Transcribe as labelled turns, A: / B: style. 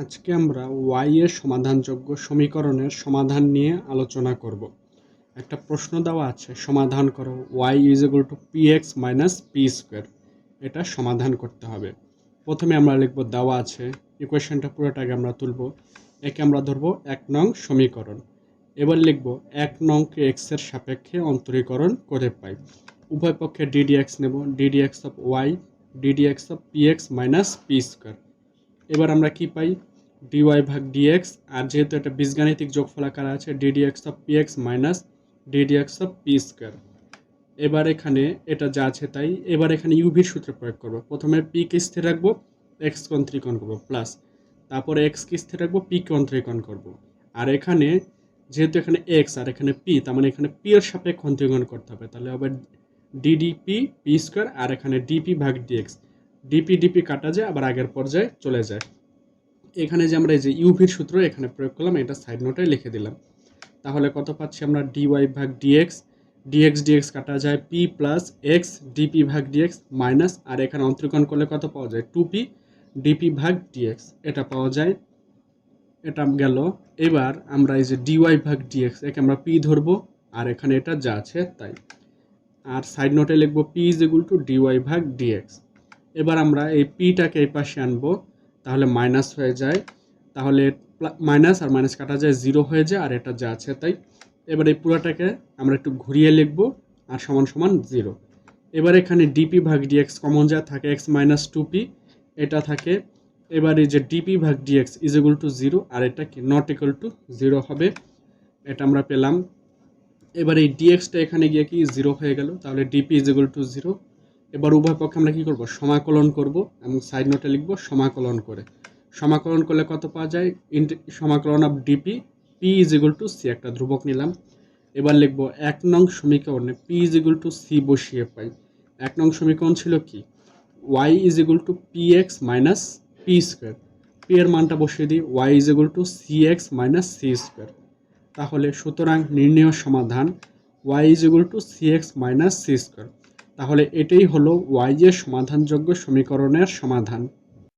A: আজকে আমরা ওয়াই এর সমাধানযোগ্য সমীকরণের সমাধান নিয়ে আলোচনা করব। একটা প্রশ্ন দেওয়া আছে, সমাধান করো Y is equal to P X minus P square এটা সমাধান করতে হবে। প্রথমে আমরা লিখব দেওয়া আছে ইকুয়েশনটা পুরোটাকে আমরা তুলব। একে আমরা ধরবো এক নং সমীকরণ। এবার লিখব এক নংকে এক্সের সাপেক্ষে অন্তরীকরণ করে পাই। উভয় পক্ষে ডিডি এক্স নেব d d x of Y d d x of P X minus P square এবার আমরা কি পাই? ডিওয়াই ভাগ ডিএক্স আর যেহেতু এটা বীজগাণিতিক যোগফল আকারে আছে d d x of P X minus d d x of P square এবার এখানে এটা যা আছে তাই, এবার এখানে ইউভির সূত্র প্রয়োগ করব। প্রথমে পি কে স্থির রাখব এক্স কে অন্তরীকরণ করব প্লাস তারপরে এক্স কে স্থির রাখব পি কে অন্তরীকরণ করব। আর এখানে যেহেতু এখানে এক্স আর এখানে পি তার মানে এখানে পি এর সাপেক্ষে অন্তরীকরণ করতে হবে। তাহলে হবে ডিডিপি পি স্কোয়ার আর এখানে ডিপি ভাগ ডিএক্স ডিপি ডিপি কাটা যায়, আবার আগের পর্যায়ে চলে যায়। এখানে যে আমরা এই যে ইউভির সূত্র এখানে প্রয়োগ করলাম, এটা সাইড নোটে লিখে দিলাম। তাহলে কত পাচ্ছি আমরা? ডিওয়াই ভাগ ডিএক্স ডিএক্স ডিএক্স কাটা যায় P plus X d p ভাগ ডিএক্স মাইনাস আর এখানে অন্তরীকরণ করলে কত পাওয়া যায়? টু পি ডিপি ভাগ ডিএক্স এটা পাওয়া যায়। এটা গেল। এবার আমরা এই যে ডিওয়াই ভাগ ডিএক্স একে আমরা পি ধরবো, আর এখানে এটা যা আছে তাই। আর সাইড নোটে লিখব P is equal to d y ভাগ ডিএক্স এবার আমরা এই পিটাকে এই পাশে আনব। তাহলে মাইনাস হয়ে যায়। তাহলে মাইনাস আর মাইনাস কাটা যায় জিরো হয়ে যায় আর এটা যা আছে তাই। এবার এই পুরোটাকে আমরা একটু ঘুরিয়ে লিখব আর সমান সমান জিরো এবার এখানে ডিপি ভাগ ডিএক্স কমন যা থাকে এক্স মাইনাস টু পি এটা থাকে। এবার এই যে ডিপি ভাগ d x is equal to zero আর এটা কি? নট ইকুয়াল টু জিরো হবে। এটা আমরা পেলাম। এবার এই ডিএক্সটা এখানে গিয়ে কি? জিরো হয়ে গেল। তাহলে d p is equal to zero এবার উভয় পক্ষে আমরা কী করব? সমাকলন করব এবং সাইড নোটে লিখব সমাকলন করে। সমাকলন করলে কত পাওয়া যায়? সমাকলন of d p P is equal to C একটা ধ্রুবক নিলাম। এবার লিখব এক নং সমীকরণে P is equal to C বসিয়ে পাই। এক নং সমীকরণ ছিল কি? Y is equal to P X minus P square P এর মানটা বসিয়ে দিই Y is equal to C X minus C square তাহলে সুতরাং নির্ণয় সমাধান Y is equal to C X minus C square তাহলে এটাই হলো ওয়াইজের সমাধানযোগ্য সমীকরণের সমাধান।